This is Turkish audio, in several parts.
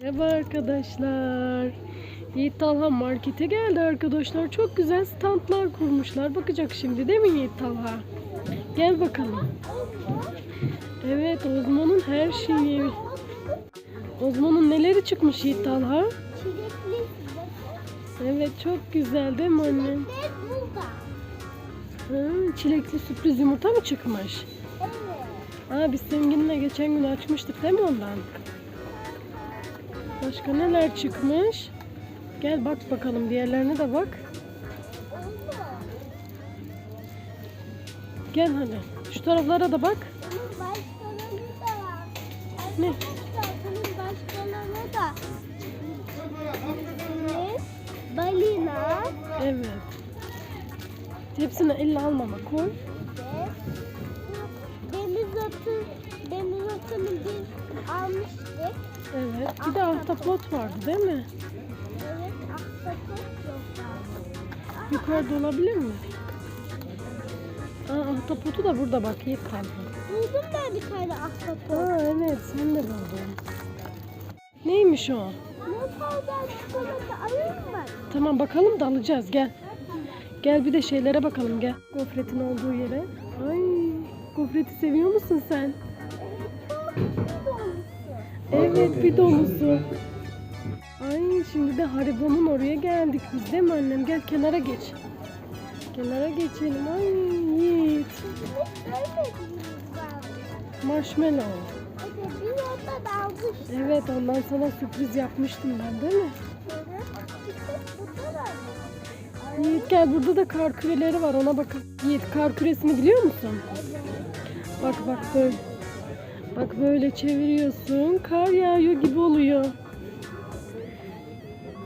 Merhaba arkadaşlar. Yiğit Talha markete geldi arkadaşlar. Çok güzel standlar kurmuşlar. Bakacak şimdi değil mi Yiğit Talha? Gel bakalım. Evet Ozmo'nun her şeyi. Ozmo'nun neleri çıkmış Yiğit Talha? Evet çok güzel değil mi annem? Ha, çilekli sürpriz yumurta mı çıkmış? Evet. Aa biz seninle geçen gün açmıştık değil mi ondan? Başka neler çıkmış? Gel bak bakalım diğerlerine de bak. Gel hadi. Şu taraflara da bak. Da. Ne? Balina. Evet. Hepsini elle almama koy. Evet. Bir de ahtapot vardı değil mi? Evet, ahtapot yok. Yukarıda olabilir mi? Aa ahtapotu da burada bak Yiğit kaldı. Buldum ben bir tane ahtapot. Aa evet sen de buldun. Neymiş o? Kadar çikolata alayım mı? Tamam bakalım da alacağız gel. Gel bir de şeylere bakalım gel. Gofretin olduğu yere. Ay gofreti seviyor musun sen? Evet bir dolusu. Ay şimdi de Haribo'nun oraya geldik biz değil mi annem? Gel kenara geç. Kenara geçelim. Ay Yiğit. Marshmallow. Evet ondan sana sürpriz yapmıştım ben değil mi? Yiğit gel burada da kar küreleri var ona bakın. Yiğit kar küresini biliyor musun? Bak bak böyle. Bak böyle çeviriyorsun. Kar yağıyor gibi oluyor.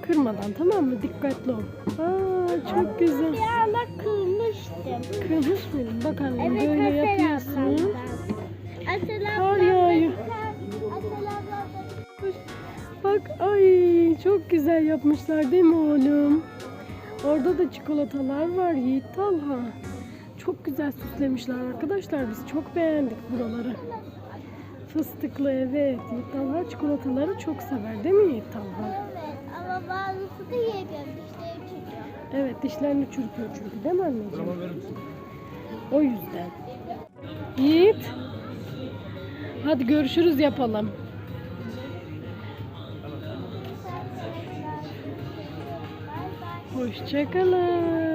Kırmadan tamam mı? Dikkatli ol. Aa çok güzel. Bir anda kırmıştım. Kırmış mıydın? Bak annem Evet, böyle yapıyorsun. Kar yağıyor. Bak ay çok güzel yapmışlar değil mi oğlum? Orada da çikolatalar var Yiğit Talha. Çok güzel süslemişler arkadaşlar. Biz çok beğendik buraları. Fıstıklı evet. Yiğit Talha çikolataları çok sever değil mi Yiğit Talha? Evet ama bazısı da yiyemiyorum. Dişleri çıkıyor. Evet dişlerini çürütüyor çünkü değil mi anneciğim? O yüzden. Yiğit. Hadi görüşürüz yapalım. Bay bay. Hoşçakalın.